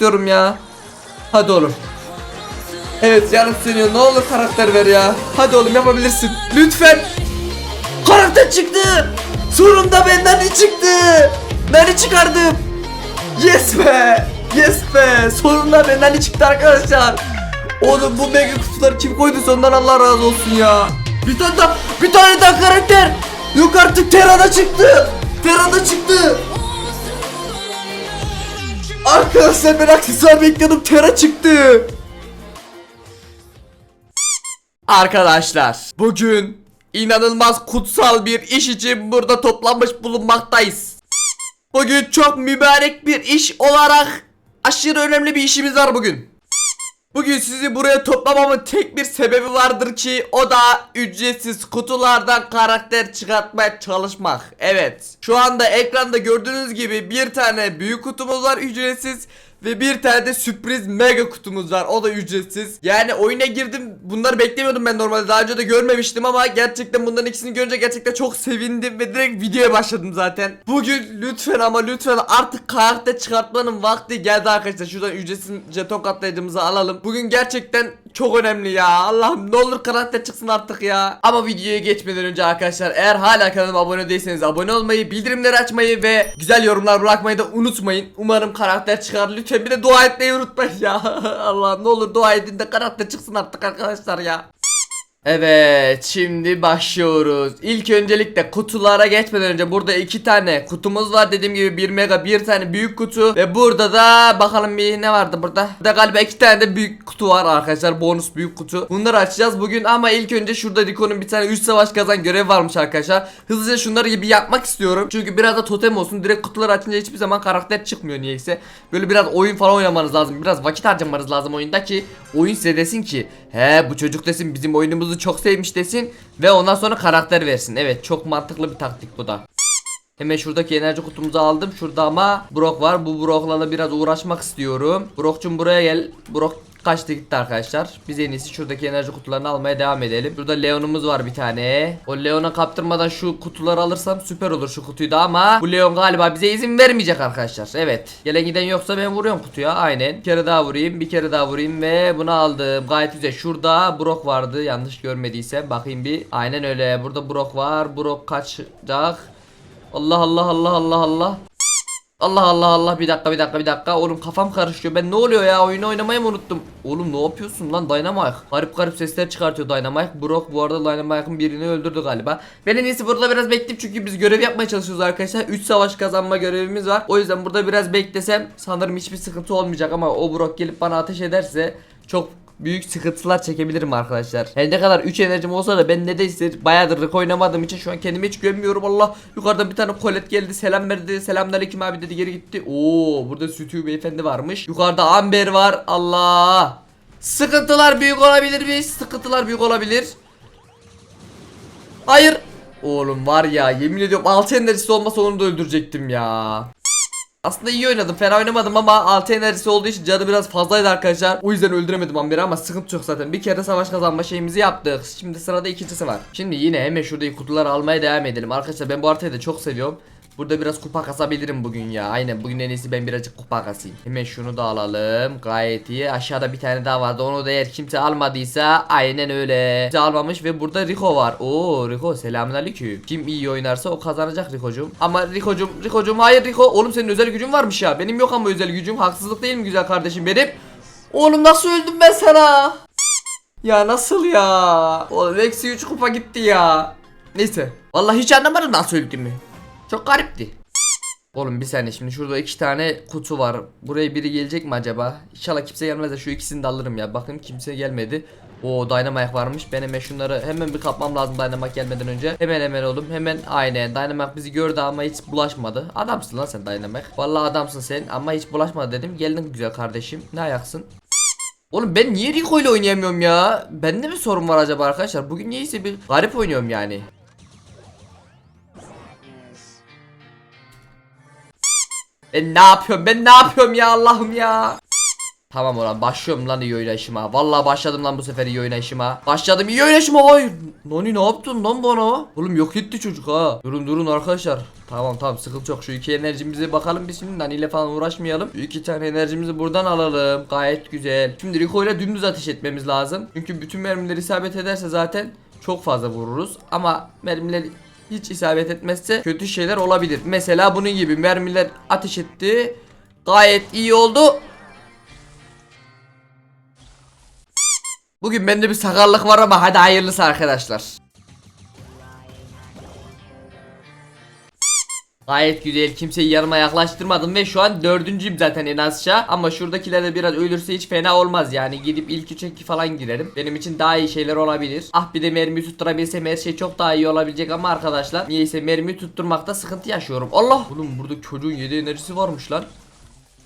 istiyorum ya. Hadi oğlum. Evet canım seniyor ne olur karakter ver ya. Hadi oğlum yapabilirsin. Lütfen. Karakter çıktı. Sonunda benden ne çıktı? Nani çıkardım? Yes be. Yes be. Sonunda benden ne çıktı arkadaşlar? Oğlum bu mega kutuları kim koydu ondan Allah razı olsun ya. Bir tane daha, bir tane daha karakter. Yok artık Tera'da çıktı. Tera'da çıktı. Arkadaşlar ben aksesuar bekliyordum Tera çıktı. Arkadaşlar bugün inanılmaz kutsal bir iş için burada toplanmış bulunmaktayız. Bugün çok mübarek bir iş olarak aşırı önemli bir işimiz var bugün. Bugün sizi buraya toplamamın tek bir sebebi vardır ki o da ücretsiz kutulardan karakter çıkartmaya çalışmak. Evet. Şu anda ekranda gördüğünüz gibi bir tane büyük kutumuz var ücretsiz ve bir tane de sürpriz mega kutumuz var. O da ücretsiz. Yani oyuna girdim. Bunları beklemiyordum ben normalde. Daha önce de görmemiştim ama gerçekten bunların ikisini görünce gerçekten çok sevindim ve direkt videoya başladım zaten. Bugün lütfen ama lütfen artık karakter çıkartmanın vakti geldi arkadaşlar. Şuradan ücretsiz jeton katlayıcımızı alalım. Bugün gerçekten çok önemli ya. Allah'ım ne olur karakter çıksın artık ya. Ama videoya geçmeden önce arkadaşlar eğer hala kanalıma abone değilseniz abone olmayı, bildirimleri açmayı ve güzel yorumlar bırakmayı da unutmayın. Umarım karakter çıkar. Lütfen bir de dua etmeyi unutmayın ya. Allah'ım ne olur dua edin de karakter çıksın artık arkadaşlar ya. Evet şimdi başlıyoruz. İlk öncelikle kutulara geçmeden önce burada iki tane kutumuz var dediğim gibi bir mega bir tane büyük kutu ve burada da bakalım bir ne vardı burada. Burada galiba iki tane de büyük kutu var arkadaşlar bonus büyük kutu. Bunları açacağız bugün ama ilk önce şurada Rico'nun bir tane 3 savaş kazan görevi varmış arkadaşlar. Hızlıca şunları gibi yapmak istiyorum. Çünkü biraz da totem olsun. Direkt kutuları açınca hiçbir zaman karakter çıkmıyor niyeyse. Böyle biraz oyun falan oynamanız lazım. Biraz vakit harcamanız lazım oyunda ki oyun size desin ki he bu çocuk desin bizim oyunumuzu çok sevmiş desin ve ondan sonra karakter versin. Evet çok mantıklı bir taktik bu da. Hemen şuradaki enerji kutumuzu aldım. Şurada ama Brock var. Bu Brock'la da biraz uğraşmak istiyorum. Brock'cum buraya gel. Brock kaçtı gitti arkadaşlar. Biz en iyisi şuradaki enerji kutularını almaya devam edelim. Burada Leon'umuz var bir tane. O Leon'a kaptırmadan şu kutuları alırsam süper olur şu kutuyu da ama bu Leon galiba bize izin vermeyecek arkadaşlar. Evet. Gelen giden yoksa ben vuruyorum kutuya. Aynen. Bir kere daha vurayım. Bir kere daha vurayım ve bunu aldım. Gayet güzel. Şurada Brock vardı. Yanlış görmediysem. Bakayım bir. Aynen öyle. Burada Brock var. Brock kaçacak. Allah Allah Allah Allah Allah. Allah Allah Allah bir dakika bir dakika bir dakika. Oğlum kafam karışıyor. Ben ne oluyor ya? Oyunu oynamayı mı unuttum? Oğlum ne yapıyorsun lan? Dynamite. Garip garip sesler çıkartıyor Dynamite. Brock bu arada Dynamite'ın birini öldürdü galiba. Ben en iyisi burada biraz bekleyeyim çünkü biz görev yapmaya çalışıyoruz arkadaşlar. 3 savaş kazanma görevimiz var. O yüzden burada biraz beklesem sanırım hiçbir sıkıntı olmayacak ama o Brock gelip bana ateş ederse çok büyük sıkıntılar çekebilirim arkadaşlar. Her ne kadar 3 enerjim olsa da ben nedense bayağıdır rek oynamadığım için şu an kendimi hiç güvenmiyorum. Allah yukarıdan bir tane kolet geldi selam verdi. Selamünaleyküm abi dedi geri gitti. Oo burada Sütü beyefendi varmış. Yukarıda Amber var. Allah. Sıkıntılar büyük olabilir mi? Sıkıntılar büyük olabilir. Hayır. Oğlum var ya yemin ediyorum 6 enerjisi olmasa onu da öldürecektim ya. Aslında iyi oynadım fena oynamadım ama 6 enerjisi olduğu için canı biraz fazlaydı arkadaşlar. O yüzden öldüremedim Amber'i ama sıkıntı yok zaten. Bir kere savaş kazanma şeyimizi yaptık. Şimdi sırada ikincisi var. Şimdi yine hemen şuradaki kutuları almaya devam edelim. Arkadaşlar ben bu haritayı da çok seviyorum Burada biraz kupa kasabilirim bugün ya. Aynen bugün en iyisi ben birazcık kupa kasayım. Hemen şunu da alalım. Gayet iyi. Aşağıda bir tane daha vardı. Onu da eğer kimse almadıysa Aynen öyle. Kimse almamış ve burada Rico var. Oo Rico selamünaleyküm. Kim iyi oynarsa o kazanacak Rico'cum. Ama Rico'cum Rico'cum hayır Rico. Oğlum senin özel gücün varmış ya. Benim yok ama özel gücüm. Haksızlık değil mi güzel kardeşim benim? Oğlum nasıl öldüm ben sana? Ya nasıl ya? Oğlum eksi 3 kupa gitti ya. Neyse. Vallahi hiç anlamadım nasıl öldüğümü çok garipti. Oğlum bir saniye şimdi şurada iki tane kutu var. Buraya biri gelecek mi acaba? İnşallah kimse gelmez de şu ikisini de alırım ya. Bakın kimse gelmedi. O Dynamite varmış. Ben hemen şunları hemen bir kapmam lazım Dynamite gelmeden önce. Hemen hemen oğlum. Hemen aynen. Dynamite bizi gördü ama hiç bulaşmadı. Adamsın lan sen Dynamite. Vallahi adamsın sen ama hiç bulaşmadı dedim. Geldin güzel kardeşim. Ne ayaksın? Oğlum ben niye Rico ile oynayamıyorum ya? Bende mi sorun var acaba arkadaşlar? Bugün niyeyse bir garip oynuyorum yani. Ben ne yapıyorum? Ben ne yapıyorum ya Allah'ım ya? Tamam ulan başlıyorum lan iyi oynayışıma. Vallahi başladım lan bu sefer iyi oynayışıma. Başladım iyi oynayışıma. Ay Noni ne yaptın lan bana? Oğlum yok etti çocuk ha. Durun durun arkadaşlar. Tamam tamam sıkıntı yok. Şu iki enerjimize bakalım biz şimdi Nani ile falan uğraşmayalım. Şu iki tane enerjimizi buradan alalım. Gayet güzel. Şimdi Rico ile dümdüz ateş etmemiz lazım. Çünkü bütün mermiler isabet ederse zaten çok fazla vururuz. Ama mermiler hiç isabet etmezse kötü şeyler olabilir. Mesela bunun gibi mermiler ateş etti. Gayet iyi oldu. Bugün bende bir sakarlık var ama hadi hayırlısı arkadaşlar. Gayet güzel. Kimseyi yanıma yaklaştırmadım ve şu an dördüncüyüm zaten en azça ama şuradakiler de biraz ölürse hiç fena olmaz yani. Gidip ilk üçe falan girerim. Benim için daha iyi şeyler olabilir. Ah bir de mermiyi tutturabilsem her şey çok daha iyi olabilecek ama arkadaşlar niyeyse mermiyi tutturmakta sıkıntı yaşıyorum. Allah! Oğlum burada çocuğun 7 enerjisi varmış lan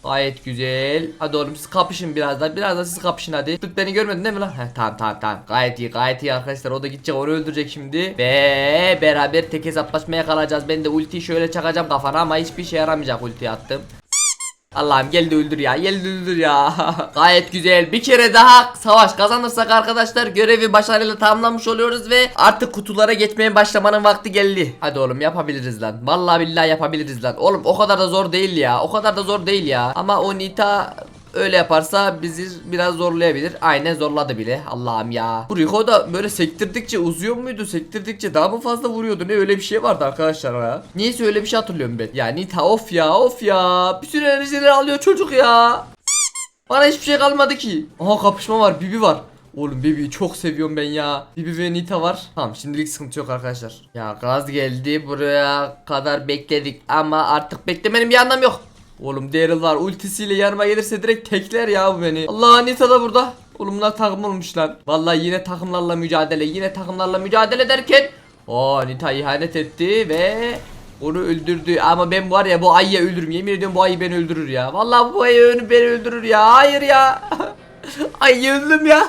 Gayet güzel. Hadi oğlum siz kapışın biraz daha. Biraz da siz kapışın hadi. Tut beni görmedin değil mi lan? Heh, tamam tamam tamam. Gayet iyi gayet iyi arkadaşlar. O da gidecek onu öldürecek şimdi. Ve beraber tek hesaplaşmaya kalacağız. Ben de ultiyi şöyle çakacağım kafana ama hiçbir şey yaramayacak ulti attım. Allah'ım gel de öldür ya gel de öldür ya. Gayet güzel. Bir kere daha savaş kazanırsak arkadaşlar görevi başarıyla tamamlamış oluyoruz ve artık kutulara geçmeye başlamanın vakti geldi. Hadi oğlum yapabiliriz lan. Vallahi billahi yapabiliriz lan. Oğlum o kadar da zor değil ya o kadar da zor değil ya. Ama o Nita öyle yaparsa bizi biraz zorlayabilir. Aynen zorladı bile. Allah'ım ya. Bu Rico da böyle sektirdikçe uzuyor muydu? Sektirdikçe daha mı fazla vuruyordu? Ne öyle bir şey vardı arkadaşlar ya. Niyeyse öyle bir şey hatırlıyorum ben. Ya Nita of ya of ya. Bir sürü enerjileri alıyor çocuk ya. Bana hiçbir şey kalmadı ki. Aha kapışma var. Bibi var. Oğlum Bibi'yi çok seviyorum ben ya. Bibi ve Nita var. Tamam şimdilik sıkıntı yok arkadaşlar. Ya gaz geldi buraya kadar bekledik ama artık beklemenin bir anlamı yok. Oğlum Daryl var ultisiyle yanıma gelirse direkt tekler ya bu beni. Allah Nita da burada. Oğlum bunlar takım olmuş lan. Vallahi yine takımlarla mücadele yine takımlarla mücadele derken. Oo Nita ihanet etti ve onu öldürdü ama ben var ya bu ayıyı öldürürüm yemin ediyorum bu ayı beni öldürür ya. Vallahi bu ayı beni öldürür ya. Hayır ya. Ayı öldüm ya.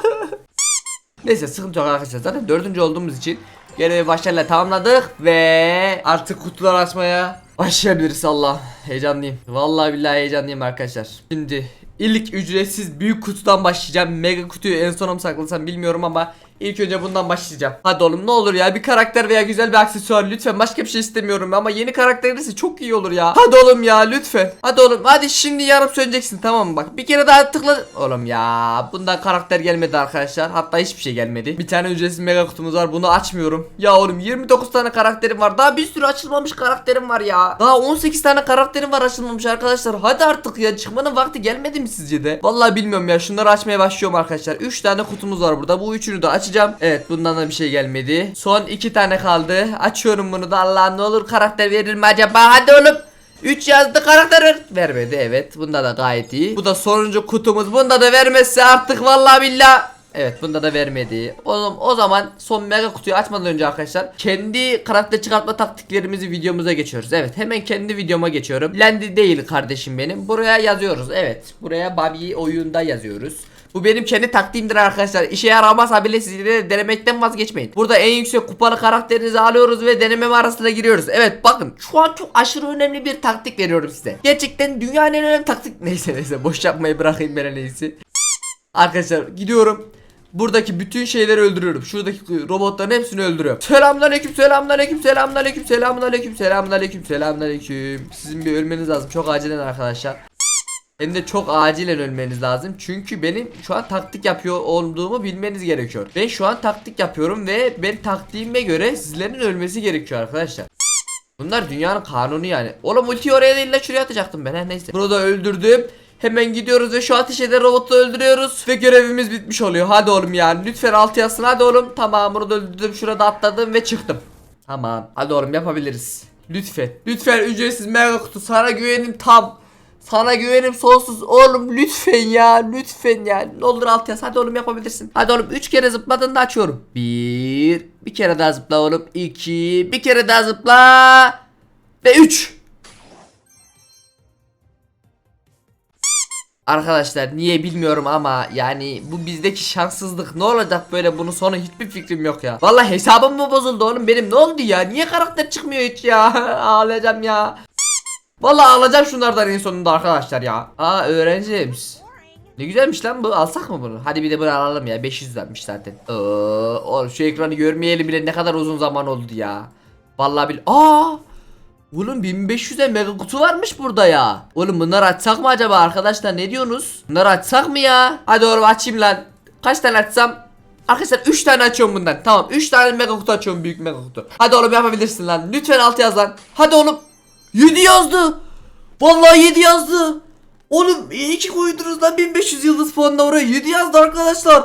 Neyse sıkıntı yok arkadaşlar zaten dördüncü olduğumuz için görevi başarıyla tamamladık ve artık kutular açmaya başlayabiliriz. Allah heyecanlıyım. Vallahi billahi heyecanlıyım arkadaşlar. Şimdi ilk ücretsiz büyük kutudan başlayacağım. Mega kutuyu en sona mı saklasam bilmiyorum ama ilk önce bundan başlayacağım. Hadi oğlum ne olur ya bir karakter veya güzel bir aksesuar lütfen. Başka bir şey istemiyorum ama yeni karakter gelirse çok iyi olur ya. Hadi oğlum ya lütfen. Hadi oğlum hadi şimdi yarım söneceksin tamam mı? Bak bir kere daha tıkla. Oğlum ya bundan karakter gelmedi arkadaşlar. Hatta hiçbir şey gelmedi. Bir tane ücretsiz mega kutumuz var bunu açmıyorum. Ya oğlum 29 tane karakterim var. Daha bir sürü açılmamış karakterim var ya. Daha 18 tane karakterim var açılmamış arkadaşlar. Hadi artık ya çıkmanın vakti gelmedi mi sizce de? Vallahi bilmiyorum ya şunları açmaya başlıyorum arkadaşlar. 3 tane kutumuz var burada. Bu üçünü de açacağım evet bundan da bir şey gelmedi son 2 tane kaldı açıyorum bunu da Allah ne olur karakter verir mi acaba hadi oğlum 3 yazdı karakter ver. Vermedi evet. Bunda da gayet iyi. Bu da sonuncu kutumuz. Bunda da vermezse artık vallahi billah. Evet bunda da vermedi. Oğlum o zaman son mega kutuyu açmadan önce arkadaşlar kendi karakter çıkartma taktiklerimizi videomuza geçiyoruz. Evet hemen kendi videoma geçiyorum. Lendi değil kardeşim benim. Buraya yazıyoruz. Evet buraya Bobby oyunda yazıyoruz. Bu benim kendi taktiğimdir arkadaşlar. İşe yaramazsa bile siz de denemekten vazgeçmeyin. Burada en yüksek kupalı karakterinizi alıyoruz ve deneme arasına giriyoruz. Evet bakın şu an çok aşırı önemli bir taktik veriyorum size. Gerçekten dünyanın en önemli taktik. Neyse neyse boş yapmayı bırakayım ben en iyisi. Arkadaşlar gidiyorum. Buradaki bütün şeyleri öldürüyorum. Şuradaki robotların hepsini öldürüyorum. Selamünaleyküm, selamünaleyküm, selamünaleyküm, selamünaleyküm, selamünaleyküm, selamünaleyküm. Sizin bir ölmeniz lazım. Çok acilen arkadaşlar. Hem de çok acilen ölmeniz lazım. Çünkü benim şu an taktik yapıyor olduğumu bilmeniz gerekiyor. Ben şu an taktik yapıyorum ve ben taktiğime göre sizlerin ölmesi gerekiyor arkadaşlar. Bunlar dünyanın kanunu yani. Oğlum ultiyi oraya değil de şuraya atacaktım ben. Ha, neyse. Bunu da öldürdüm. Hemen gidiyoruz ve şu ateş eden robotu öldürüyoruz ve görevimiz bitmiş oluyor. Hadi oğlum yani lütfen altı yazsın hadi oğlum. Tamam bunu da öldürdüm şurada atladım ve çıktım. Tamam hadi oğlum yapabiliriz. Lütfen. Lütfen ücretsiz mega kutu sana güvenim tam. Sana güvenim sonsuz. Oğlum lütfen ya lütfen ya. Ne olur alt yaz. Hadi oğlum yapabilirsin. Hadi oğlum 3 kere zıpladığında açıyorum. Bir Bir kere daha zıpla oğlum. 2 Bir kere daha zıpla. Ve 3 Arkadaşlar niye bilmiyorum ama yani bu bizdeki şanssızlık ne olacak böyle? Bunun sonu hiçbir fikrim yok ya. Vallahi hesabım mı bozuldu oğlum? Benim ne oldu ya? Niye karakter çıkmıyor hiç ya? Ağlayacağım ya. Vallahi alacağım şunlardan en sonunda arkadaşlar ya. Aa öğrencimiz. Ne güzelmiş lan bu. Alsak mı bunu? Hadi bir de bunu alalım ya. 500 vermiş zaten. Oğlum şu ekranı görmeyeli bile ne kadar uzun zaman oldu ya. Vallahi bil. Aa! Oğlum 1500'e mega kutu varmış burada ya. Oğlum bunları açsak mı acaba arkadaşlar ne diyorsunuz? Bunları açsak mı ya? Hadi oğlum açayım lan. Kaç tane açsam? Arkadaşlar 3 tane açıyorum bundan. Tamam 3 tane mega kutu açıyorum büyük mega kutu. Hadi oğlum yapabilirsin lan. Lütfen alt yaz lan. Hadi oğlum. 7 yazdı. Vallahi 7 yazdı. Oğlum iyi ki koydunuz lan 1500 yıldız puanla oraya. 7 yazdı arkadaşlar.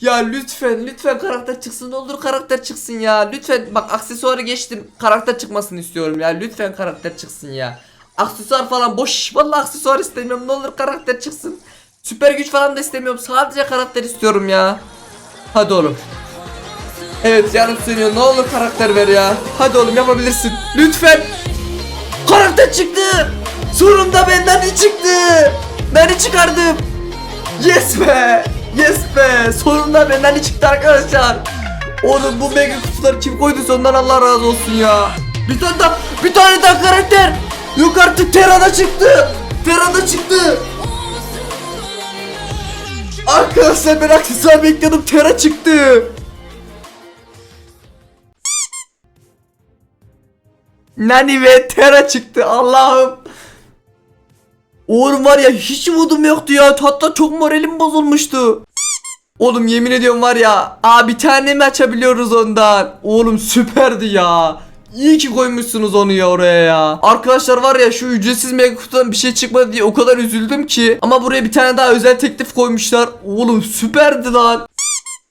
Ya lütfen lütfen karakter çıksın. Ne olur karakter çıksın ya. Lütfen bak aksesuarı geçtim. Karakter çıkmasını istiyorum ya. Lütfen karakter çıksın ya. Aksesuar falan boş. Vallahi aksesuar istemiyorum. Ne olur karakter çıksın. Süper güç falan da istemiyorum. Sadece karakter istiyorum ya. Hadi oğlum. Evet yarım sönüyor ne olur karakter ver ya. Hadi oğlum yapabilirsin. Lütfen karakter çıktı sonunda benden ne çıktı ben ne çıkardım Yes be! Yes be! Sonunda benden ne çıktı arkadaşlar? Oğlum bu mega kutuları kim koyduysa ondan Allah razı olsun ya. Bir tane daha, bir tane daha karakter. Yok artık Tera'da çıktı. Tera'da çıktı. Arkadaşlar ben aksesuar bekliyordum. Tera çıktı. Nani ve Tera çıktı Allah'ım. Oğlum var ya hiç umudum yoktu ya. Hatta çok moralim bozulmuştu. Oğlum yemin ediyorum var ya. Aa bir tane mi açabiliyoruz ondan? Oğlum süperdi ya. İyi ki koymuşsunuz onu ya oraya ya. Arkadaşlar var ya şu ücretsiz mega kutudan bir şey çıkmadı diye o kadar üzüldüm ki. Ama buraya bir tane daha özel teklif koymuşlar. Oğlum süperdi lan.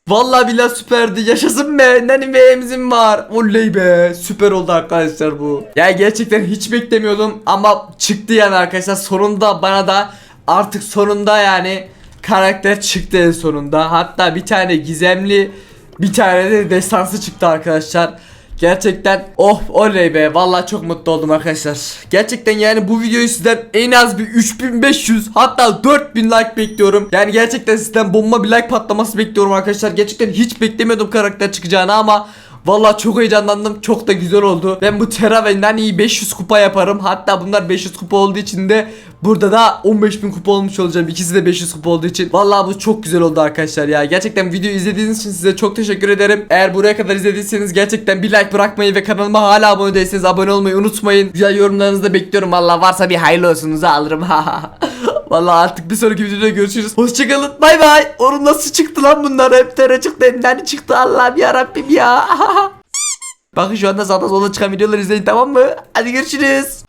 Vallahi billahi süperdi. Yaşasın be. Nani beğenimizin var. Oley be. Süper oldu arkadaşlar bu. Ya gerçekten hiç beklemiyordum ama çıktı yani arkadaşlar. Sonunda bana da artık sonunda yani karakter çıktı en sonunda. Hatta bir tane gizemli bir tane de destansı çıktı arkadaşlar. Gerçekten oh oley be vallahi çok mutlu oldum arkadaşlar. Gerçekten yani bu videoyu sizden en az bir 3500 hatta 4000 like bekliyorum. Yani gerçekten sizden bomba bir like patlaması bekliyorum arkadaşlar. Gerçekten hiç beklemiyordum karakter çıkacağını ama Vallahi çok heyecanlandım. Çok da güzel oldu. Ben bu Terra ve Nani'yi 500 kupa yaparım. Hatta bunlar 500 kupa olduğu için de burada da 15.000 kupa olmuş olacağım. İkisi de 500 kupa olduğu için. Vallahi bu çok güzel oldu arkadaşlar ya. Gerçekten videoyu izlediğiniz için size çok teşekkür ederim. Eğer buraya kadar izlediyseniz gerçekten bir like bırakmayı ve kanalıma hala abone değilseniz abone olmayı unutmayın. Güzel yorumlarınızı da bekliyorum. Vallahi varsa bir hayırlı olsunuzu alırım. Vallahi artık bir sonraki videoda görüşürüz. Hoşçakalın. Bay bay. Oğlum nasıl çıktı lan bunlar? Hep tere çıktı. Hem nane çıktı. Allah'ım yarabbim ya. Bakın şu anda sağda solda çıkan videoları izleyin tamam mı? Hadi görüşürüz.